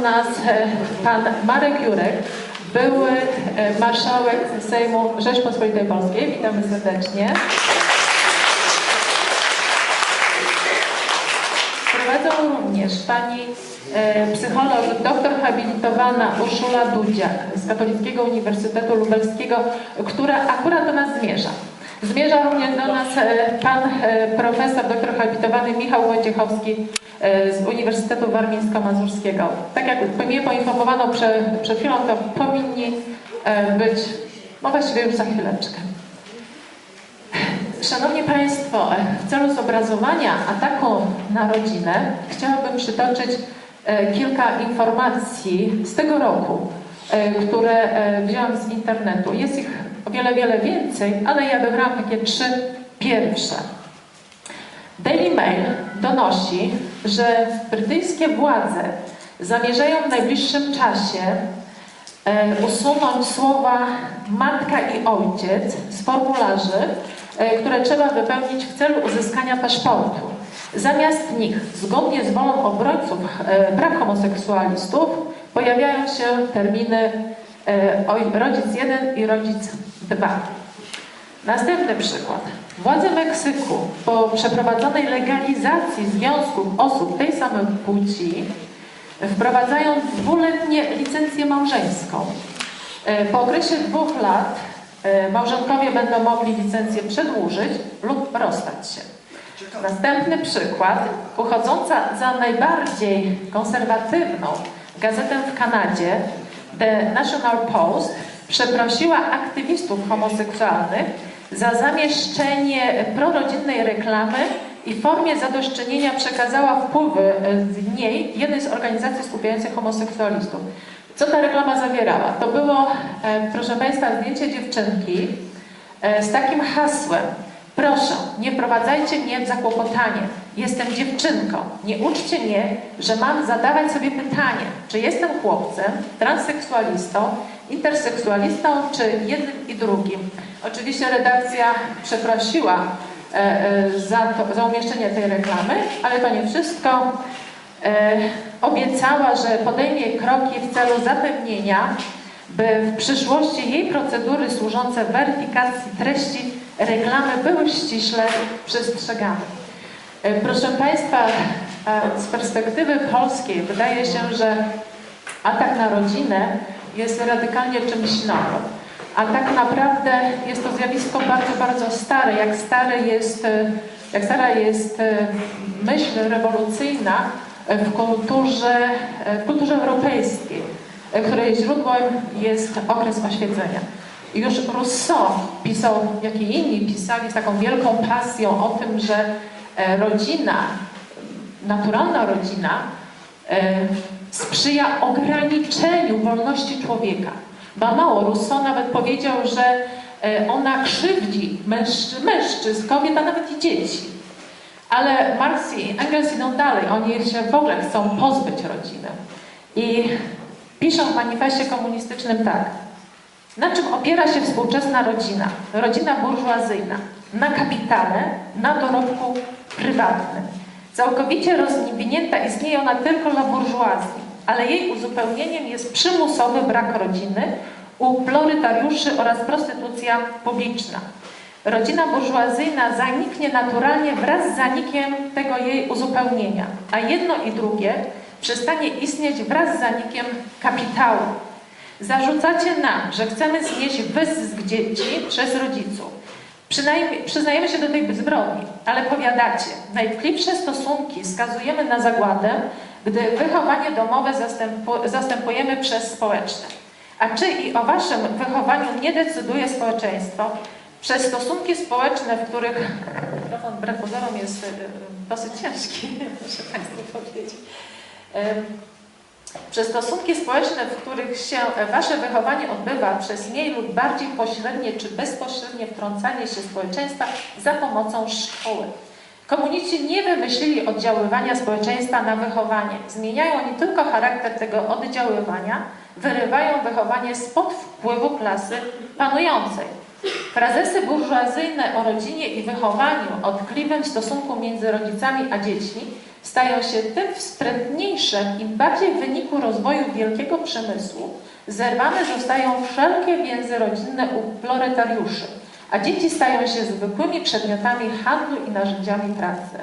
nas e, pan Marek Jurek, były e, marszałek Sejmu Rzeczpospolitej Polskiej. Witamy serdecznie. Prowadzą również pani e, psycholog, doktor habilitowana Urszula Dudziak z Katolickiego Uniwersytetu Lubelskiego, która akurat do nas zmierza. Zmierza również do nas e, pan e, profesor, doktor habilitowany Michał Wojciechowski e, z Uniwersytetu Warmińsko-Mazurskiego. Tak jak mnie poinformowano przed, przed chwilą, to powinni być, no właściwie już za chwileczkę. Szanowni Państwo, w celu zobrazowania ataku na rodzinę chciałabym przytoczyć kilka informacji z tego roku, które wziąłam z internetu. Jest ich o wiele, wiele więcej, ale ja wybrałam takie trzy pierwsze. Daily Mail donosi, że brytyjskie władze zamierzają w najbliższym czasie e, usunąć słowa matka i ojciec z formularzy, e, które trzeba wypełnić w celu uzyskania paszportu. Zamiast nich, zgodnie z wolą obrońców e, praw homoseksualistów, pojawiają się terminy rodzic 1 i rodzic 2. Następny przykład. Władze Meksyku po przeprowadzonej legalizacji związków osób tej samej płci wprowadzają dwuletnie licencję małżeńską. E, Po okresie dwóch lat e, małżonkowie będą mogli licencję przedłużyć lub rozstać się. Następny przykład, uchodząca za najbardziej konserwatywną gazetę w Kanadzie, The National Post, przeprosiła aktywistów homoseksualnych za zamieszczenie prorodzinnej reklamy i w formie zadośćczynienia przekazała wpływy e, z niej jednej z organizacji skupiających homoseksualistów. Co ta reklama zawierała? To było, e, proszę Państwa, zdjęcie dziewczynki e, z takim hasłem. Proszę, nie wprowadzajcie mnie w zakłopotanie. Jestem dziewczynką. Nie uczcie mnie, że mam zadawać sobie pytanie, czy jestem chłopcem, transseksualistą, interseksualistą, czy jednym i drugim. Oczywiście redakcja przeprosiła e, e, za, to, za umieszczenie tej reklamy, ale to nie wszystko. E, obiecała, że podejmie kroki w celu zapewnienia, by w przyszłości jej procedury służące weryfikacji treści reklamy były ściśle przestrzegane. E, Proszę Państwa, z perspektywy polskiej wydaje się, że atak na rodzinę jest radykalnie czymś nowym. A tak naprawdę jest to zjawisko bardzo, bardzo stare. Jak, stare jest, e, jak stara jest e, myśl rewolucyjna w kulturze, w kulturze europejskiej, której źródłem jest okres oświecenia. Już Rousseau pisał, jak i inni pisali z taką wielką pasją o tym, że rodzina, naturalna rodzina e, sprzyja ograniczeniu wolności człowieka. Ba mało, Rousseau nawet powiedział, że e, ona krzywdzi mężczy, mężczyzn, kobiet, a nawet i dzieci. Ale Marx i Engels idą dalej. Oni się w ogóle chcą pozbyć rodziny. I piszą w manifestie komunistycznym tak. Na czym opiera się współczesna rodzina? Rodzina burżuazyjna. Na kapitale, na dorobku prywatnym. Całkowicie rozwinięta istnieje ona tylko dla burżuazji, ale jej uzupełnieniem jest przymusowy brak rodziny u proletariuszy oraz prostytucja publiczna. Rodzina burżuazyjna zaniknie naturalnie wraz z zanikiem tego jej uzupełnienia, a jedno i drugie przestanie istnieć wraz z zanikiem kapitału. Zarzucacie nam, że chcemy znieść wyzysk dzieci przez rodziców. Przynajmniej, przyznajemy się do tej zbrodni, ale powiadacie, najtkliwsze stosunki skazujemy na zagładę, gdy wychowanie domowe zastępu, zastępujemy przez społeczne. A czy i o waszym wychowaniu nie decyduje społeczeństwo? Przez stosunki społeczne, w których mikrofon wbrew jest y, y, dosyć ciężki, muszę Państwu powiedzieć. Przez stosunki społeczne, w których się wasze wychowanie odbywa przez mniej lub bardziej pośrednie czy bezpośrednie wtrącanie się społeczeństwa za pomocą szkoły. Komuniści nie wymyślili oddziaływania społeczeństwa na wychowanie. Zmieniają oni tylko charakter tego oddziaływania, wyrywają wychowanie spod wpływu klasy panującej. Frazesy burżuazyjne o rodzinie i wychowaniu, o tkliwym stosunku między rodzicami a dziećmi stają się tym sprytniejsze, im bardziej w wyniku rozwoju wielkiego przemysłu zerwane zostają wszelkie więzy rodzinne u proletariuszy, a dzieci stają się zwykłymi przedmiotami handlu i narzędziami pracy.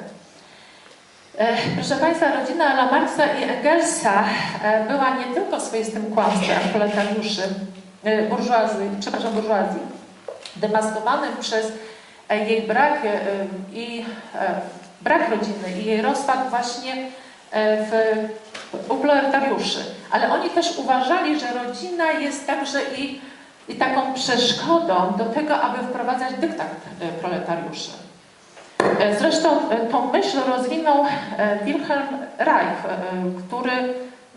E, Proszę Państwa, rodzina Lamarck'a i Engelsa e, była nie tylko swoistym kłamstwem proletariuszy, e, burżuazji, przepraszam, burżuazji, demaskowanym przez jej brak i brak rodziny i jej rozpad właśnie e, w, u proletariuszy. Ale oni też uważali, że rodzina jest także i, i taką przeszkodą do tego, aby wprowadzać dyktat e, proletariuszy. E, Zresztą tą myśl rozwinął Wilhelm Reich, który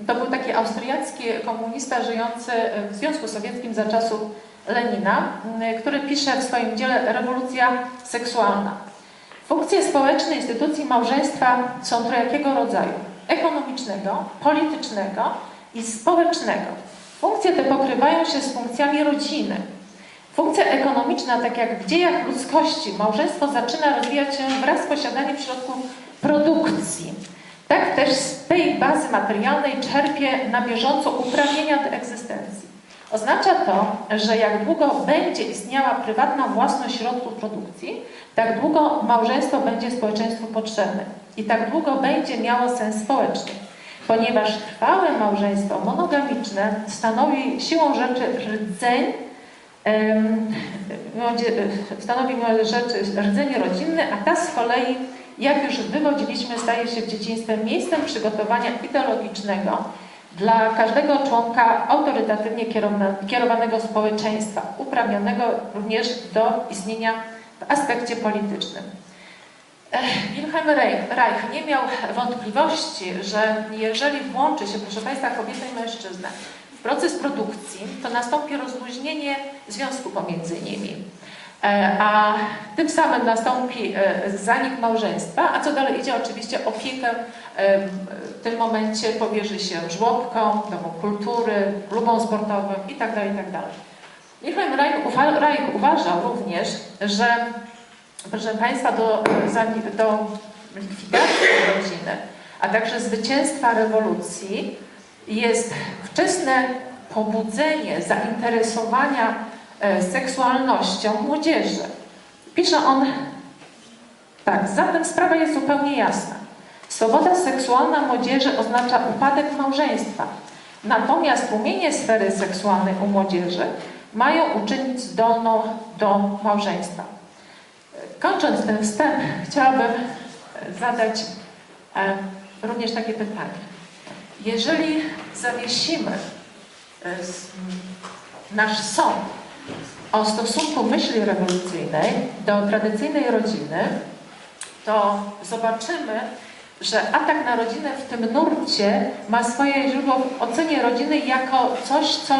to był taki austriacki komunista żyjący w Związku Sowieckim za czasów Lenina, który pisze w swoim dziele Rewolucja seksualna. Funkcje społeczne instytucji małżeństwa są trojakiego rodzaju: ekonomicznego, politycznego i społecznego. Funkcje te pokrywają się z funkcjami rodziny. Funkcja ekonomiczna, tak jak w dziejach ludzkości, małżeństwo zaczyna rozwijać się wraz z posiadaniem środków produkcji. Tak też z tej bazy materialnej czerpie na bieżąco uprawnienia do egzystencji. Oznacza to, że jak długo będzie istniała prywatna własność środków produkcji, tak długo małżeństwo będzie społeczeństwu potrzebne i tak długo będzie miało sens społeczny. Ponieważ trwałe małżeństwo monogamiczne stanowi siłą rzeczy rdzeń młodzie- stanowi rzeczy rdzenie rodzinny, a ta z kolei, jak już wywodziliśmy, staje się dzieciństwem miejscem przygotowania ideologicznego dla każdego członka autorytatywnie kierowanego społeczeństwa, uprawnionego również do istnienia w aspekcie politycznym. Wilhelm Reich nie miał wątpliwości, że jeżeli włączy się, proszę Państwa, kobietę i mężczyznę w proces produkcji, to nastąpi rozluźnienie związku pomiędzy nimi. E, A tym samym nastąpi e, zanik małżeństwa, a co dalej idzie, oczywiście opiekę e, w tym momencie powierzy się żłobkom, domom kultury, klubom sportowym itd. itd. Wilhelm Reich, uwa- Reich uważał również, że proszę Państwa, do, do likwidacji rodziny, a także zwycięstwa rewolucji jest wczesne pobudzenie zainteresowania e, seksualnością młodzieży. Pisze on tak, zatem sprawa jest zupełnie jasna. Swoboda seksualna młodzieży oznacza upadek małżeństwa. Natomiast tłumienie sfery seksualnej u młodzieży mają uczynić zdolną do małżeństwa. Kończąc ten wstęp, chciałabym zadać e, również takie pytanie. Jeżeli zawiesimy e, nasz sąd o stosunku myśli rewolucyjnej do tradycyjnej rodziny, to zobaczymy, że atak na rodzinę w tym nurcie ma swoje źródło w ocenie rodziny jako coś, co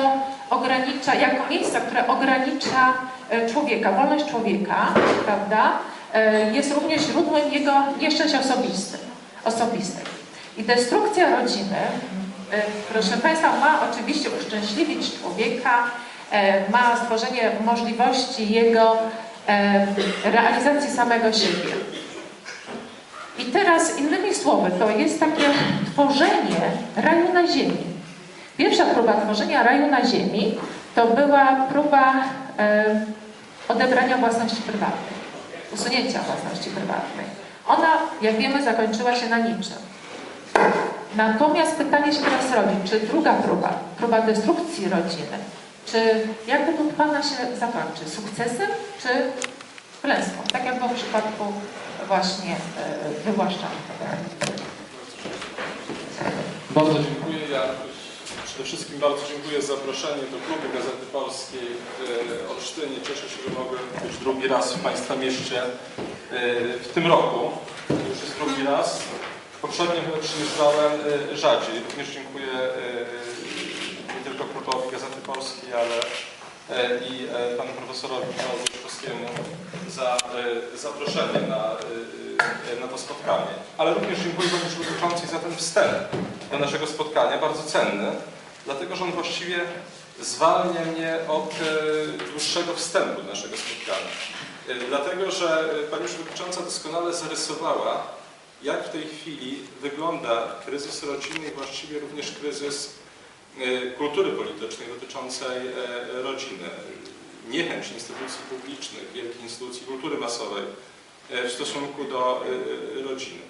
ogranicza, jako miejsce, które ogranicza e, człowieka, wolność człowieka, prawda? E, Jest również źródłem jego nieszczęść osobistych. osobistych. I destrukcja rodziny, e, proszę Państwa, ma oczywiście uszczęśliwić człowieka, ma stworzenie możliwości jego realizacji samego siebie. I teraz innymi słowy, to jest takie tworzenie raju na ziemi. Pierwsza próba tworzenia raju na ziemi to była próba e, odebrania własności prywatnej, usunięcia własności prywatnej. Ona, jak wiemy, zakończyła się na niczym. Natomiast pytanie się teraz rodzi, czy druga próba, próba destrukcji rodziny, czy jak według Pana się zakończy? Sukcesem czy klęską? Tak jak było w przypadku właśnie e, wywłaszczania. Bardzo dziękuję. Ja przede wszystkim bardzo dziękuję za zaproszenie do klubu Gazety Polskiej w Olsztynie. Cieszę się, że mogłem być drugi raz w Państwa mieście e, w tym roku. Już jest drugi raz. Poprzednio przyjeżdżałem e, rzadziej. Również dziękuję e, nie tylko klubowi Gazety Polskiej, ale e, i e, panu profesorowi Szkowskiemu za e, zaproszenie na, e, na to spotkanie. Ale również dziękuję Panie Przewodniczącej za ten wstęp do naszego spotkania, bardzo cenny, dlatego że on właściwie zwalnia mnie od e, dłuższego wstępu do naszego spotkania. E, Dlatego, że e, Pani Przewodnicząca doskonale zarysowała jak w tej chwili wygląda kryzys rodziny i właściwie również kryzys kultury politycznej dotyczącej rodziny. Niechęć instytucji publicznych, wielkich instytucji kultury masowej w stosunku do rodziny.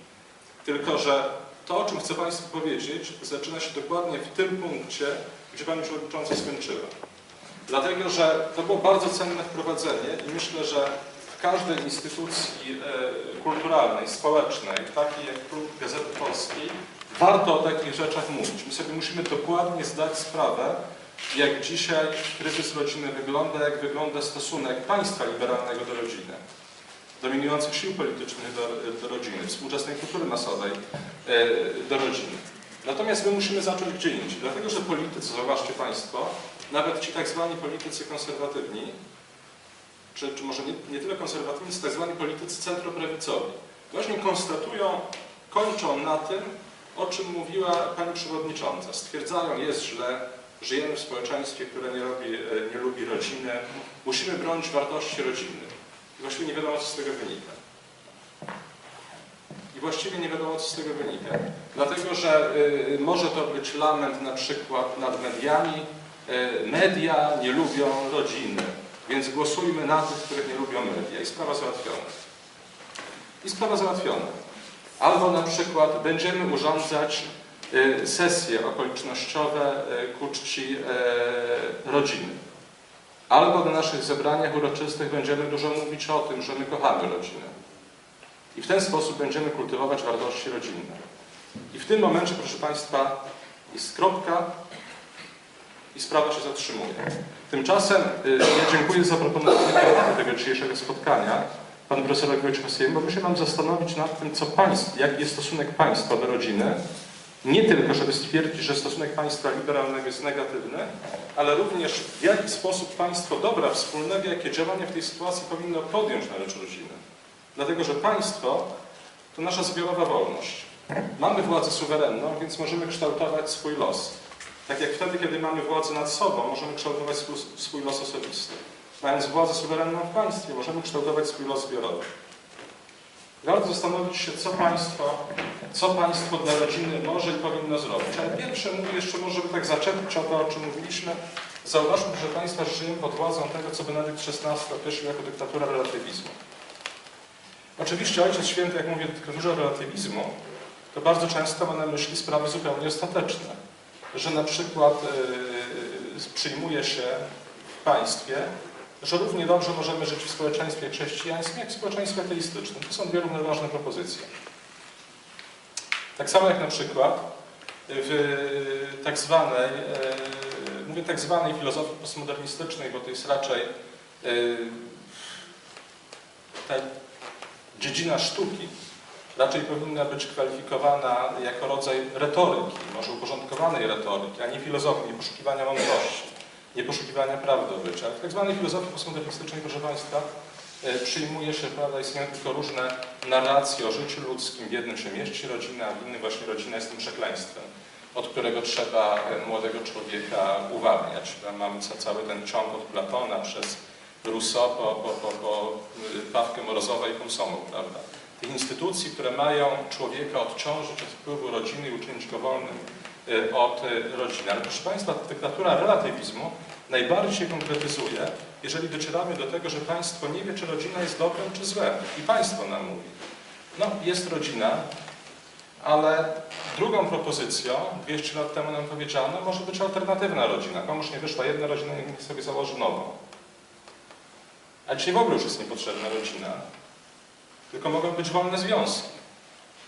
Tylko, że to, o czym chcę Państwu powiedzieć, zaczyna się dokładnie w tym punkcie, gdzie Pani Przewodnicząca skończyła. Dlatego, że to było bardzo cenne wprowadzenie i myślę, że w każdej instytucji e, kulturalnej, społecznej, takiej jak Klub Gazety Polskiej, warto o takich rzeczach mówić. My sobie musimy dokładnie zdać sprawę, jak dzisiaj kryzys rodziny wygląda, jak wygląda stosunek państwa liberalnego do rodziny, dominujących sił politycznych do, do rodziny, współczesnej kultury masowej e, do rodziny. Natomiast my musimy zacząć gdzie indziej, dlatego że politycy, zauważcie Państwo, nawet ci tak zwani politycy konserwatywni, czy, czy może nie, nie tyle konserwatywni, co tak zwani politycy centroprawicowi, właśnie konstatują, kończą na tym, o czym mówiła Pani Przewodnicząca. Stwierdzają, jest źle, żyjemy w społeczeństwie, które nie, robi, e, nie lubi rodziny, musimy bronić wartości rodzinnych. I właściwie nie wiadomo, co z tego wynika. I właściwie nie wiadomo, co z tego wynika. Dlatego, że y, może to być lament na przykład nad mediami. Y, media nie lubią rodziny, więc głosujmy na tych, których nie lubią media. I sprawa załatwiona. I sprawa załatwiona. Albo na przykład będziemy urządzać y, sesje okolicznościowe y, ku czci y, rodziny. Albo na naszych zebraniach uroczystych będziemy dużo mówić o tym, że my kochamy rodzinę. I w ten sposób będziemy kultywować wartości rodzinne. I w tym momencie, proszę Państwa, jest kropka i sprawa się zatrzymuje. Tymczasem y, ja dziękuję za proponowanie tego dzisiejszego spotkania panu profesorowi Wojciechowskiemu, bo się mam zastanowić nad tym, co państw, jaki jest stosunek państwa do rodziny, nie tylko, żeby stwierdzić, że stosunek państwa liberalnego jest negatywny, ale również w jaki sposób państwo dobra wspólnego, jakie działania w tej sytuacji powinno podjąć na rzecz rodziny. Dlatego, że państwo to nasza zbiorowa wolność. Mamy władzę suwerenną, więc możemy kształtować swój los. Tak jak wtedy, kiedy mamy władzę nad sobą, możemy kształtować swój, los osobisty. Mając władzę suwerenną w państwie, możemy kształtować swój los zbiorowy. Warto zastanowić się, co państwo, co państwo dla rodziny może i powinno zrobić. Ale pierwsze mówię jeszcze może, żeby tak zaczepić o to, o czym mówiliśmy. Zauważmy, że państwa żyją pod władzą tego, co Benedykt XVI określił jako dyktatura relatywizmu. Oczywiście Ojciec Święty, jak mówi o dyktaturze relatywizmu, to bardzo często ma na myśli sprawy zupełnie ostateczne. Że na przykład yy, przyjmuje się w państwie, że równie dobrze możemy żyć w społeczeństwie chrześcijańskim, jak w społeczeństwie ateistycznym. To są dwie równoważne propozycje. Tak samo jak na przykład w tak zwanej, yy, mówię tak zwanej filozofii postmodernistycznej, bo to jest raczej yy, ta dziedzina sztuki raczej powinna być kwalifikowana jako rodzaj retoryki, może uporządkowanej retoryki, a nie filozofii, poszukiwania mądrości, nie poszukiwania prawdy o. W tak filozofii postmodernistycznej, proszę Państwa, e, przyjmuje się, prawda, istnieją tylko różne narracje o życiu ludzkim. W jednym się mieści rodzina, a w innym właśnie rodzina jest tym przekleństwem, od którego trzeba e, młodego człowieka uwalniać. Mamy ca- cały ten ciąg od Platona przez Rousseau po, po, po, po y, Pawkę Morozowa i Komsomol, prawda? Tych instytucji, które mają człowieka odciążyć od wpływu rodziny i uczynić go wolnym od y, rodziny. Ale proszę Państwa, dyktatura relatywizmu najbardziej się konkretyzuje, jeżeli docieramy do tego, że państwo nie wie, czy rodzina jest dobrem, czy złem. I państwo nam mówi, no jest rodzina, ale drugą propozycją, 200 lat temu nam powiedziano, może być alternatywna rodzina. Komuś nie wyszła jedna rodzina, niech sobie założy nową. A dzisiaj w ogóle już jest niepotrzebna rodzina, tylko mogą być wolne związki.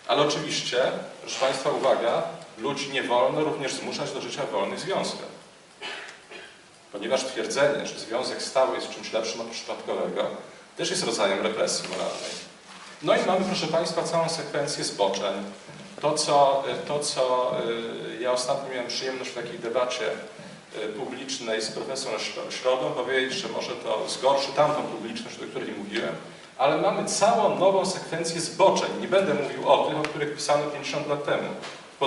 Ale oczywiście, proszę Państwa, uwaga, ludzi nie wolno również zmuszać do życia w wolnych związkach. Ponieważ twierdzenie, że związek stały jest czymś lepszym od przypadkowego, też jest rodzajem represji moralnej. No i mamy, proszę Państwa, całą sekwencję zboczeń. To, co, to, co y, ja ostatnio miałem przyjemność w takiej debacie y, publicznej z profesorem Śro- Środą powiedzieć, że może to zgorszy tamtą publiczność, o której mówiłem, ale mamy całą nową sekwencję zboczeń. Nie będę mówił o tych, o których pisano 50 lat temu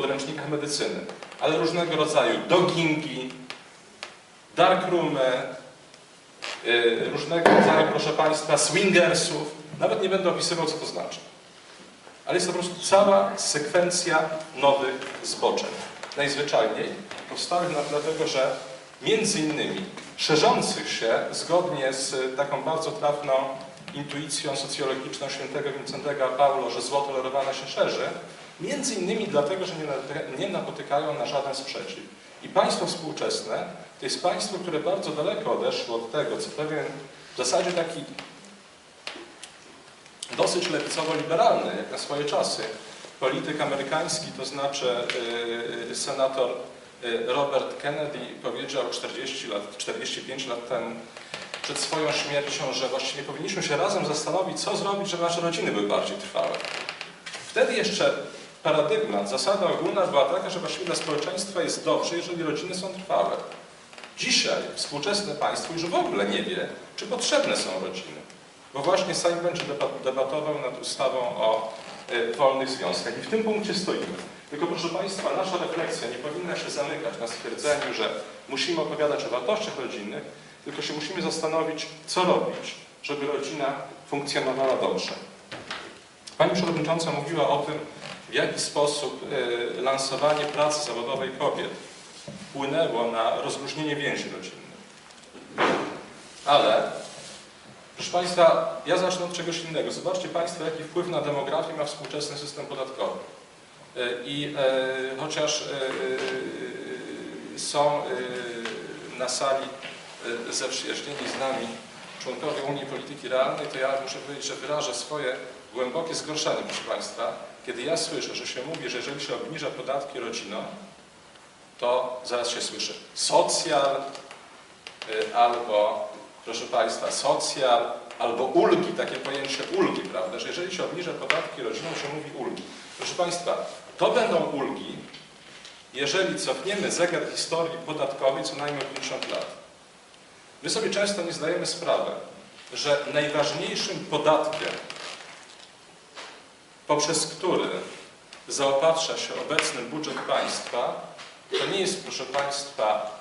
podręcznikach medycyny, ale różnego rodzaju dogingi, darkroomy, y, różnego rodzaju, proszę Państwa, swingersów. Nawet nie będę opisywał, co to znaczy. ale jest to po prostu cała sekwencja nowych zboczeń. Najzwyczajniej powstałych dlatego, że między innymi szerzących się zgodnie z taką bardzo trafną intuicją socjologiczną świętego Wincentego Paulo, że zło tolerowane się szerzy, między innymi dlatego, że nie, napotyka- nie napotykają na żaden sprzeciw. I państwo współczesne to jest państwo, które bardzo daleko odeszło od tego, co pewien w zasadzie taki dosyć lewicowo-liberalny, jak na swoje czasy, polityk amerykański, to znaczy yy, senator yy, Robert Kennedy powiedział 40 lat, 45 lat temu przed swoją śmiercią, że właściwie powinniśmy się razem zastanowić, co zrobić, żeby nasze rodziny były bardziej trwałe. Wtedy jeszcze paradygmat, zasada ogólna była taka, że właściwie dla społeczeństwa jest dobrze, jeżeli rodziny są trwałe. Dzisiaj współczesne państwo już w ogóle nie wie, czy potrzebne są rodziny. Bo właśnie Sejm będzie debat- debatował nad ustawą o y, wolnych związkach. I w tym punkcie stoimy. Tylko proszę Państwa, nasza refleksja nie powinna się zamykać na stwierdzeniu, że musimy opowiadać o wartościach rodzinnych, tylko się musimy zastanowić, co robić, żeby rodzina funkcjonowała dobrze. Pani Przewodnicząca mówiła o tym, w jaki sposób y, lansowanie pracy zawodowej kobiet wpłynęło na rozluźnienie więzi rodzinnych. Ale, proszę Państwa, ja zacznę od czegoś innego. Zobaczcie Państwo, jaki wpływ na demografię ma współczesny system podatkowy. Y, I y, chociaż y, y, są y, na sali zaprzyjaźnieni z nami członkowie Unii Polityki Realnej, to ja muszę powiedzieć, że wyrażę swoje głębokie zgorszenie, proszę Państwa, kiedy ja słyszę, że się mówi, że jeżeli się obniża podatki rodzinom, to zaraz się słyszy socjal y, albo, proszę Państwa, socjal albo ulgi, takie pojęcie ulgi, prawda, że jeżeli się obniża podatki rodzinom, się mówi ulgi. Proszę Państwa, to będą ulgi, jeżeli cofniemy zegar historii podatkowej co najmniej o 50 lat. My sobie często nie zdajemy sprawy, że najważniejszym podatkiem, poprzez który zaopatrza się obecny budżet państwa, to nie jest, proszę Państwa,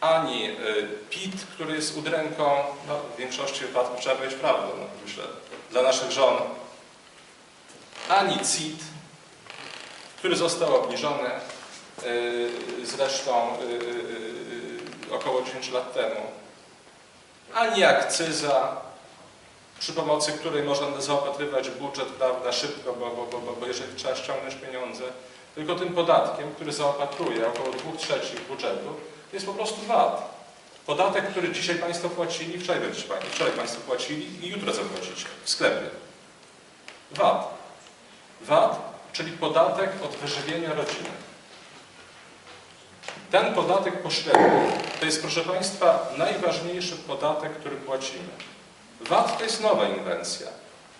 ani y, PIT, który jest udręką, no, w większości wypadków trzeba powiedzieć prawdę, no, myślę, dla naszych żon, ani CIT, który został obniżony y, zresztą y, y, y, około 10 lat temu, ani akcyza, przy pomocy której można zaopatrywać budżet prawda, szybko, bo, bo, bo, bo, jeżeli trzeba ściągnąć pieniądze, tylko tym podatkiem, który zaopatruje około 2 trzecich budżetu, jest po prostu VAT. Podatek, który dzisiaj Państwo płacili, wczoraj, wczoraj Państwo płacili i jutro zapłacicie w sklepie. VAT. VAT, czyli podatek od wyżywienia rodziny. Ten podatek pośredni to jest, proszę Państwa, najważniejszy podatek, który płacimy. VAT to jest nowa inwencja.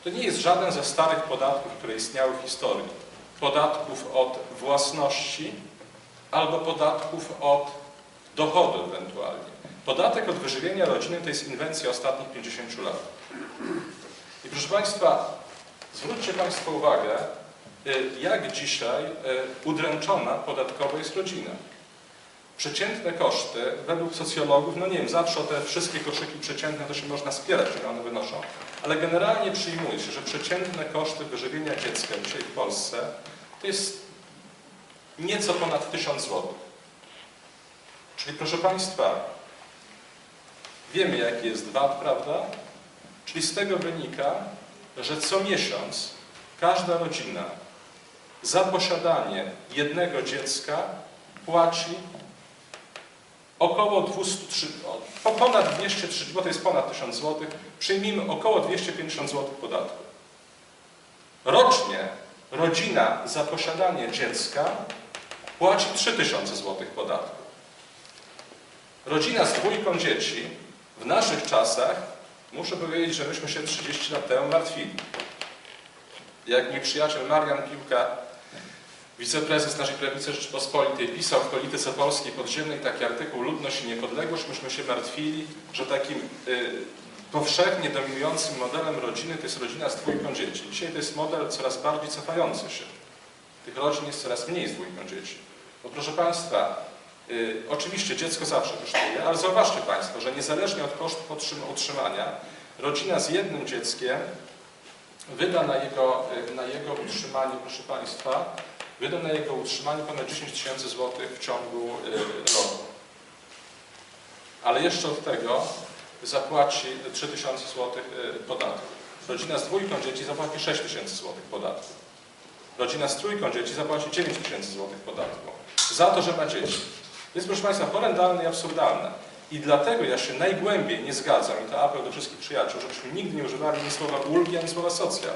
To nie jest żaden ze starych podatków, które istniały w historii. Podatków od własności albo podatków od dochodu ewentualnie. Podatek od wyżywienia rodziny to jest inwencja ostatnich 50 lat. I proszę Państwa, zwróćcie Państwo uwagę, y, jak dzisiaj y, udręczona podatkowo jest rodzina. Przeciętne koszty, według socjologów, no nie wiem, zawsze o te wszystkie koszyki przeciętne to się można spierać, ile one wynoszą, ale generalnie przyjmuje się, że przeciętne koszty wyżywienia dziecka dzisiaj w Polsce to jest nieco ponad 1000 zł. Czyli proszę Państwa, wiemy jaki jest VAT, prawda? Czyli z tego wynika, że co miesiąc każda rodzina za posiadanie jednego dziecka płaci około 203, o, po ponad 230, bo to jest ponad 1000 zł, przyjmijmy około 250 zł podatku. Rocznie rodzina za posiadanie dziecka płaci 3000 zł podatku. Rodzina z dwójką dzieci w naszych czasach, muszę powiedzieć, że myśmy się 30 lat temu martwili. Jak mój przyjaciel Marian Piłka, wiceprezes naszej prawicy Rzeczypospolitej, pisał w Polityce Polskiej Podziemnej taki artykuł Ludność i Niepodległość, myśmy się martwili, że takim y, powszechnie dominującym modelem rodziny to jest rodzina z dwójką dzieci. Dzisiaj to jest model coraz bardziej cofający się. Tych rodzin jest coraz mniej z dwójką dzieci. Bo proszę Państwa, y, oczywiście dziecko zawsze kosztuje, ale zauważcie Państwo, że niezależnie od kosztów utrzym- utrzymania, rodzina z jednym dzieckiem wyda na jego, y, na jego utrzymanie, proszę Państwa, wyda na jego utrzymanie ponad 10 tysięcy złotych w ciągu y, roku. Ale jeszcze od tego zapłaci 3 tysiące złotych y, podatku. Rodzina z dwójką dzieci zapłaci 6 tysięcy złotych podatku. Rodzina z trójką dzieci zapłaci 9 tysięcy złotych podatku. Za to, że ma dzieci. Jest, proszę Państwa, horrendalne i absurdalne. I dlatego ja się najgłębiej nie zgadzam, i to apel do wszystkich przyjaciół, żebyśmy nigdy nie używali ani słowa ulgi, ani słowa socjal.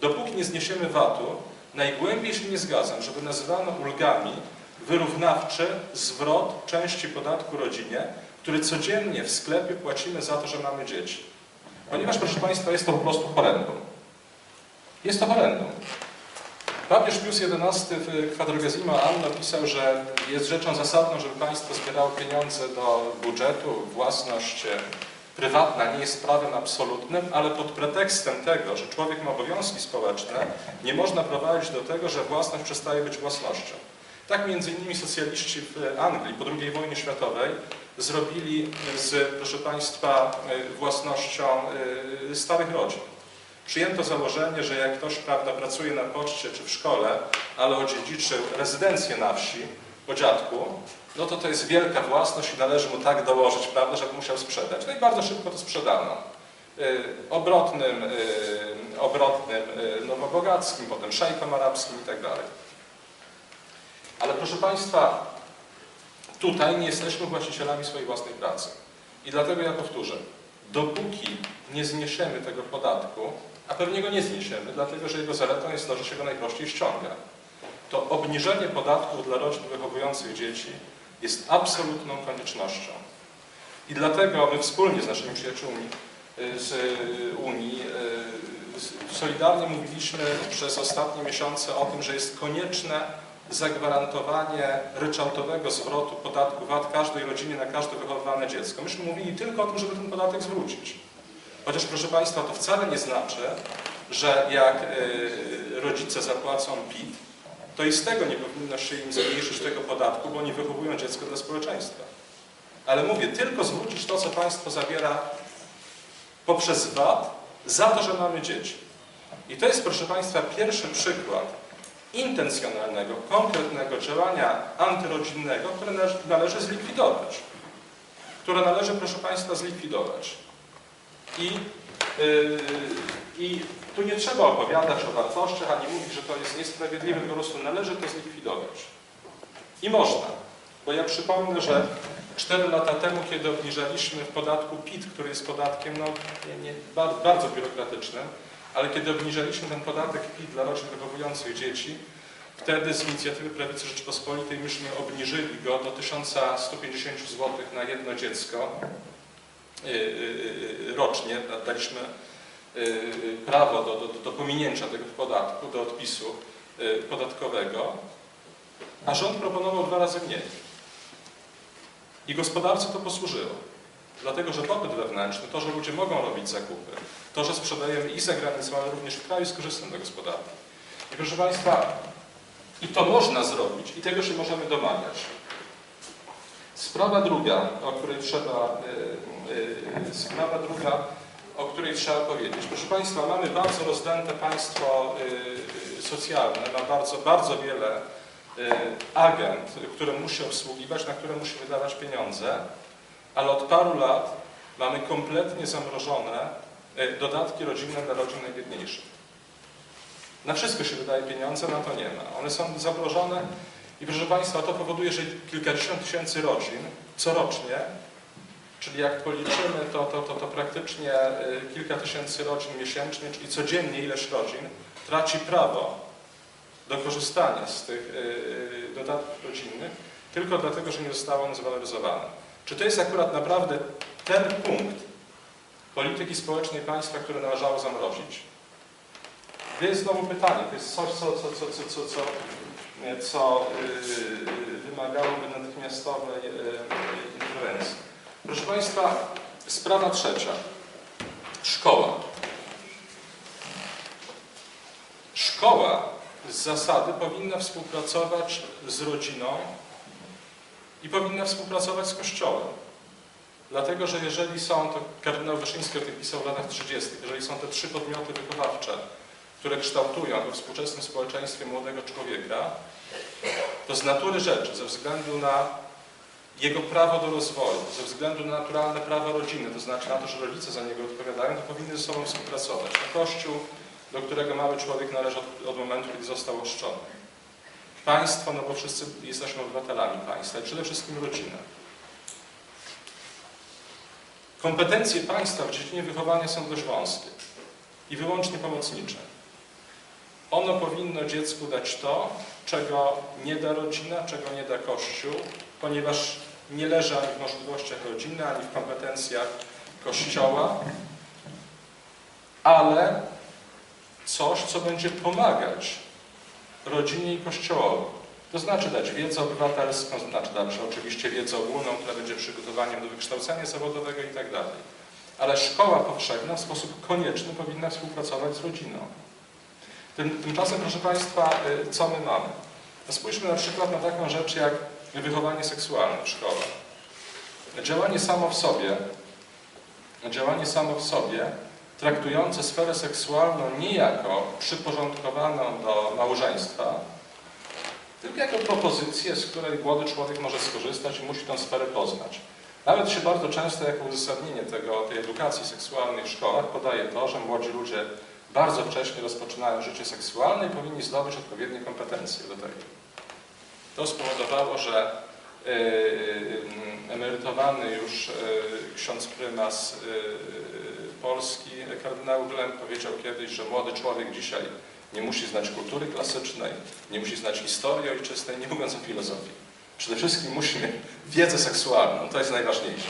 Dopóki nie zniesiemy VAT-u, najgłębiej się nie zgadzam, żeby nazywano ulgami wyrównawczy zwrot części podatku rodzinie, który codziennie w sklepie płacimy za to, że mamy dzieci. Ponieważ, proszę Państwa, jest to po prostu horrendum. Jest to horrendum. Papież Pius XI w Quadragesima Anno pisał, że jest rzeczą zasadną, żeby państwo zbierało pieniądze do budżetu. Własność prywatna nie jest prawem absolutnym, ale pod pretekstem tego, że człowiek ma obowiązki społeczne, nie można prowadzić do tego, że własność przestaje być własnością. Tak między innymi socjaliści w Anglii po II wojnie światowej zrobili z, proszę Państwa, własnością e, starych rodzin. Przyjęto założenie, że jak ktoś prawda, pracuje na poczcie czy w szkole, ale odziedziczył rezydencję na wsi po dziadku, no to to jest wielka własność i należy mu tak dołożyć, prawda, żeby musiał sprzedać. No i bardzo szybko to sprzedano. Yy, obrotnym, yy, obrotnym yy, nowobogackim, potem szejkom arabskim i tak dalej. Ale proszę Państwa, tutaj nie jesteśmy właścicielami swojej własnej pracy. I dlatego ja powtórzę, dopóki nie zniesiemy tego podatku, a pewnie go nie zniesiemy, dlatego że jego zaletą jest to, że się go najprościej ściąga, to obniżenie podatków dla rodzin wychowujących dzieci jest absolutną koniecznością. I dlatego my wspólnie z naszymi przyjaciółmi y, z Unii y, solidarnie mówiliśmy przez ostatnie miesiące o tym, że jest konieczne zagwarantowanie ryczałtowego zwrotu podatku VAT każdej rodzinie na każde wychowywane dziecko. Myśmy mówili tylko o tym, żeby ten podatek zwrócić. Chociaż proszę Państwa, to wcale nie znaczy, że jak y, rodzice zapłacą PIT, to i z tego nie powinno się im zmniejszyć tego podatku, bo oni wychowują dziecko dla społeczeństwa. Ale mówię, tylko zwrócić to, co państwo zabiera poprzez VAT za to, że mamy dzieci. I to jest, proszę Państwa, pierwszy przykład intencjonalnego, konkretnego działania antyrodzinnego, które należy zlikwidować. Które należy, proszę Państwa, zlikwidować. I, yy, I tu nie trzeba opowiadać o wartościach, ani mówić, że to jest niesprawiedliwe, po prostu należy to zlikwidować. I można, bo ja przypomnę, że 4 lata temu, kiedy obniżaliśmy w podatku PIT, który jest podatkiem no, nie, nie, bardzo, biurokratycznym, ale kiedy obniżaliśmy ten podatek PIT dla rodzin wychowujących dzieci, wtedy z inicjatywy Prawicy Rzeczypospolitej myśmy obniżyli go do 1150 zł na jedno dziecko yy, yy, rocznie. Daliśmy yy, prawo do, do, do pominięcia tego podatku, do odpisu yy, podatkowego, a rząd proponował dwa razy mniej. I gospodarce to posłużyło. Dlatego, że popyt wewnętrzny, to, że ludzie mogą robić zakupy, to, że sprzedajemy i za granicą, ale również w kraju, jest korzystne dla gospodarki. I proszę Państwa, i to można zrobić, i tego się możemy domagać. Sprawa druga, o której trzeba, yy, yy, sprawa druga, o której trzeba powiedzieć. Proszę Państwa, mamy bardzo rozdęte państwo yy, socjalne, ma bardzo, bardzo wiele yy, agent, które musi obsługiwać, na które musi wydawać pieniądze, ale od paru lat mamy kompletnie zamrożone dodatki rodzinne dla rodzin najbiedniejszych. Na wszystko się wydaje pieniądze, na to nie ma. One są zamrożone i proszę Państwa, to powoduje, że kilkadziesiąt tysięcy rodzin corocznie, czyli jak policzymy, to, to, to, to praktycznie y, kilka tysięcy rodzin miesięcznie, czyli codziennie ileś rodzin, traci prawo do korzystania z tych y, y, dodatków rodzinnych, tylko dlatego, że nie zostało one zwaloryzowane. Czy to jest akurat naprawdę ten punkt polityki społecznej państwa, który należało zamrozić? To jest znowu pytanie, to jest coś, co, co, co, co, co, co, co yy, wymagałoby natychmiastowej yy, interwencji. Proszę Państwa, sprawa trzecia. Szkoła. Szkoła z zasady powinna współpracować z rodziną i powinna współpracować z Kościołem. Dlatego, że jeżeli są, to kardynał Wyszyński o tym pisał w latach 30., jeżeli są te trzy podmioty wychowawcze, które kształtują we współczesnym społeczeństwie młodego człowieka, to z natury rzeczy, ze względu na jego prawo do rozwoju, ze względu na naturalne prawo rodziny, to znaczy na to, że rodzice za niego odpowiadają, to powinny ze sobą współpracować. A Kościół, do którego mały człowiek należy od, od momentu, kiedy został ochrzczony. Państwo, no bo wszyscy jesteśmy obywatelami państwa i przede wszystkim rodzina. Kompetencje państwa w dziedzinie wychowania są dość wąskie i wyłącznie pomocnicze. Ono powinno dziecku dać to, czego nie da rodzina, czego nie da Kościół, ponieważ nie leży ani w możliwościach rodziny, ani w kompetencjach Kościoła, ale coś, co będzie pomagać rodzinie i Kościołowi. To znaczy dać wiedzę obywatelską, to znaczy dać oczywiście wiedzę ogólną, która będzie przygotowaniem do wykształcenia zawodowego i tak dalej. Ale szkoła powszechna w sposób konieczny powinna współpracować z rodziną. Tym, tymczasem, proszę Państwa, y, co my mamy? No spójrzmy na przykład na taką rzecz jak wychowanie seksualne w szkole. Działanie samo w sobie, działanie samo w sobie, traktujące sferę seksualną nie jako przyporządkowaną do małżeństwa, tylko jako propozycję, z której młody człowiek może skorzystać i musi tę sferę poznać. Nawet się bardzo często jako uzasadnienie tego, tej edukacji seksualnej w szkołach podaje to, że młodzi ludzie bardzo wcześnie rozpoczynają życie seksualne i powinni zdobyć odpowiednie kompetencje do tego. To spowodowało, że yy, yy, emerytowany już ksiądz prymas Polski, kardynał Glem powiedział kiedyś, że młody człowiek dzisiaj nie musi znać kultury klasycznej, nie musi znać historii ojczystej, nie mówiąc o filozofii. Przede wszystkim musi mieć wiedzę seksualną, to jest najważniejsze.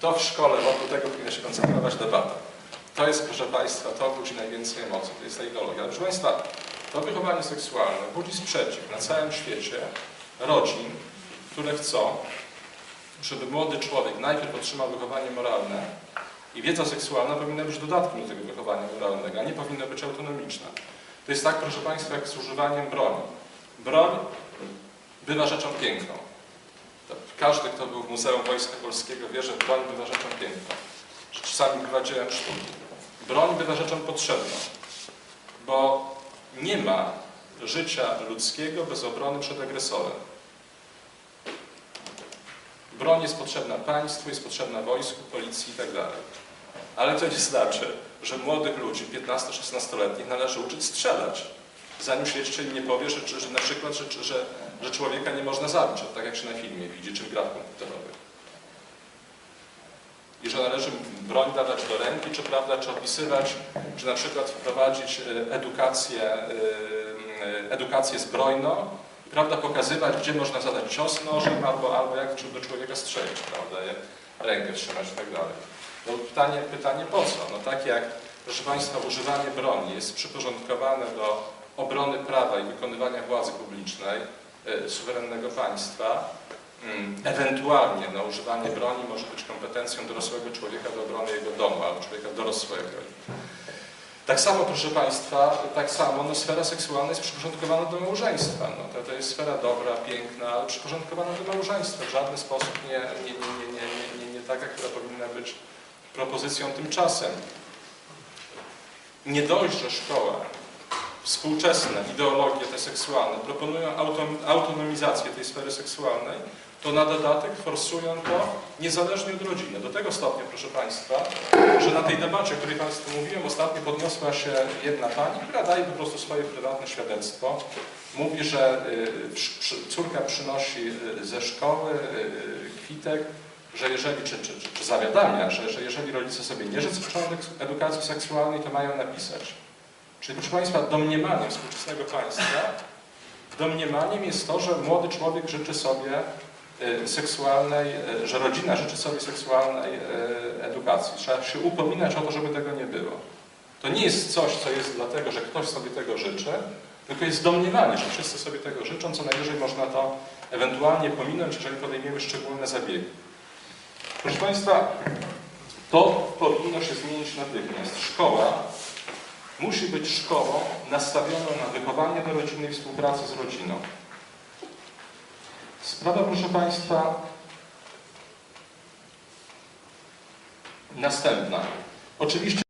To w szkole, wokół tego powinna się koncentrować debata. To jest, proszę Państwa, to budzi najwięcej emocji, to jest ta ideologia. Ale proszę Państwa, to wychowanie seksualne budzi sprzeciw na całym świecie rodzin, które chcą, żeby młody człowiek najpierw otrzymał wychowanie moralne i wiedza seksualna powinna być dodatkiem do tego wychowania moralnego, a nie powinna być autonomiczna. To jest tak, proszę Państwa, jak z używaniem broni. Broń bywa rzeczą piękną. Każdy, kto był w Muzeum Wojska Polskiego wie, że broń bywa rzeczą piękną. Czasami bywa dziełem sztuki. Broń bywa rzeczą potrzebną, bo nie ma życia ludzkiego bez obrony przed agresorem. Broń jest potrzebna państwu, jest potrzebna wojsku, policji itd. Ale to nie znaczy, że młodych ludzi, 15-16-letnich, należy uczyć strzelać. Zanim się jeszcze im nie powie, że, że na przykład, że, że, że człowieka nie można zabić, tak jak się na filmie widzi, czym gra komputerowych. I że należy broń dawać do ręki, czy, prawda, czy opisywać, czy na przykład wprowadzić e, edukację, e, edukację zbrojną, prawda, pokazywać, gdzie można zadać cios nożem, albo, albo jak do człowieka strzelić, prawda, jak rękę trzymać i tak dalej. No pytanie, pytanie po co? No tak jak, proszę Państwa, używanie broni jest przyporządkowane do obrony prawa i wykonywania władzy publicznej y, suwerennego państwa, y, ewentualnie no, używanie broni może być kompetencją dorosłego człowieka do obrony jego domu albo człowieka dorosłego. Tak samo, proszę Państwa, tak samo no, sfera seksualna jest przyporządkowana do małżeństwa. No, to, to jest sfera dobra, piękna, ale przyporządkowana do małżeństwa. W żaden sposób nie, nie, nie, nie, nie, nie, nie taka, która powinna być propozycją tymczasem. Nie dość, że szkoła, współczesne ideologie te seksualne proponują autonomizację tej sfery seksualnej, to na dodatek forsują to niezależnie od rodziny. Do tego stopnia, proszę Państwa, że na tej debacie, o której Państwu mówiłem, ostatnio podniosła się jedna pani, która daje po prostu swoje prywatne świadectwo. Mówi, że y, córka przynosi y, ze szkoły y, kwitek, że jeżeli, czy, czy, czy, zawiadamia, że, że jeżeli rodzice sobie nie życzą edukacji seksualnej, to mają napisać. Czyli proszę Państwa, domniemaniem współczesnego państwa, domniemaniem jest to, że młody człowiek życzy sobie seksualnej, y, że rodzina życzy sobie seksualnej y, edukacji. Trzeba się upominać o to, żeby tego nie było. To nie jest coś, co jest dlatego, że ktoś sobie tego życzy, tylko jest domniemanie, że wszyscy sobie tego życzą, co najwyżej można to ewentualnie pominąć, jeżeli podejmiemy szczególne zabiegi. Proszę Państwa, to powinno się zmienić natychmiast. Szkoła musi być szkołą nastawioną na wychowanie do rodziny i współpracę z rodziną. Sprawa, proszę Państwa, następna. Oczywiście